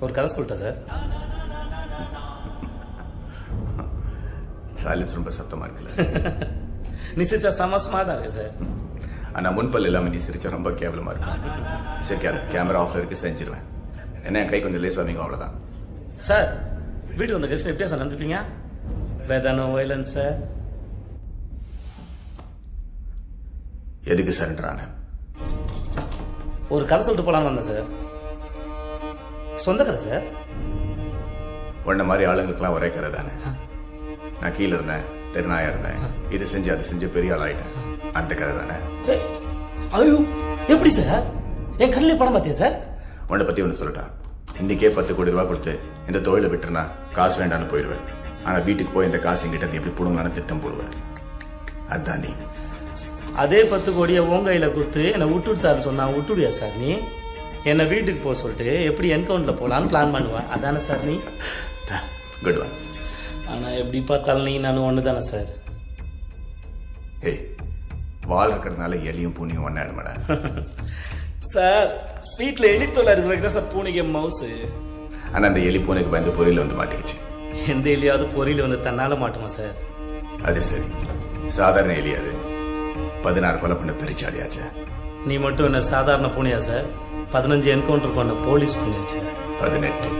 சொல்லிட்டேன் sir. Silence ரொம்ப சத்தமா இருக்குல்ல. நீ சிரிச்சா செம ஸ்மார்ட்டாக இருக்கு சார். ஆனா முன்பல் இல்லாம நீ சிரிச்சா ரொம்ப கேவலமா இருக்கும் சிரிக்காத கேமரா ஆஃப்ல இருக்கு செஞ்சிருவேன். என்ன என் கை கொஞ்சம் லேஸ் வாங்க அவ்வளவுதான். சார் வீட்டுக்கு வந்த கெஸ்ட் எப்படியா சார் நடந்துப்பீங்க வேதானோ வயலன் சார் எதுக்கு சரண்டர் ஆன ஒரு கதை சொல்லிட்டு போலான்னு வந்தேன் சார். சொந்த கதை சார். உன்ன மாதிரி ஆளுங்களுக்குலாம் ஒரே கதை தானே? நான் கீழே இருந்தேன் தெருநாயா இருந்தேன். இது செஞ்சு அது செஞ்சு பெரிய ஆள் ஆயிட்டேன். அந்த கதை தானே? ஐயோ எப்படி சார்? என் கண்ணிலே படம் பார்த்தியா சார்? உன்னை பத்தி ஒன்று சொல்லட்டா? இன்னைக்கே பத்து கோடி ரூபாய் கொடுத்து இந்த தொழிலை விட்டுருனா காசு வேண்டாம்னு போயிடுவேன். ஆனா வீட்டுக்கு போய் இந்த காசு எங்கிட்ட எப்படி புடுங்கலான்னு திட்டம் போடுவேன். அதான் நீ. அதே பத்து கோடியை உன் கையில கொடுத்து என்னை விட்டுடு சார் சொன்னா விட்டுடுயா சார் நீ? என்னை வீட்டுக்கு போக சொல்லிட்டு எப்படி என்கவுண்ட்ல போலான்னு பிளான் பண்ணுவேன். அதானே சார் நீ? குட் ஒன் ஆனா எப்படி பார்த்தாலும் நீ நானும் ஒன்று தானே சார் ஏய் வால் இருக்கிறதுனால எலியும் பூனியும் ஒன்னாயிடுமாடா சார் வீட்டில் எலித்தொலை இருக்கிறதுக்கு தான் சார் பூனைக்கு மவுசு ஆனா அந்த எலி பூனைக்கு பயந்து பொரியல வந்து மாட்டிக்கிச்சு. எந்த எலியாவது பொறியில் வந்து தன்னால மாட்டுமா சார் அது சரி. சாதாரண எலி அது. பதினாறு கொலை பண்ண பெரிச்சாலியாச்சே நீ மட்டும் என்ன சாதாரண பூனையா சார் பதினஞ்சு என்கவுண்டர் பண்ண போலீஸ் பூனையா சார் பதினெட்டு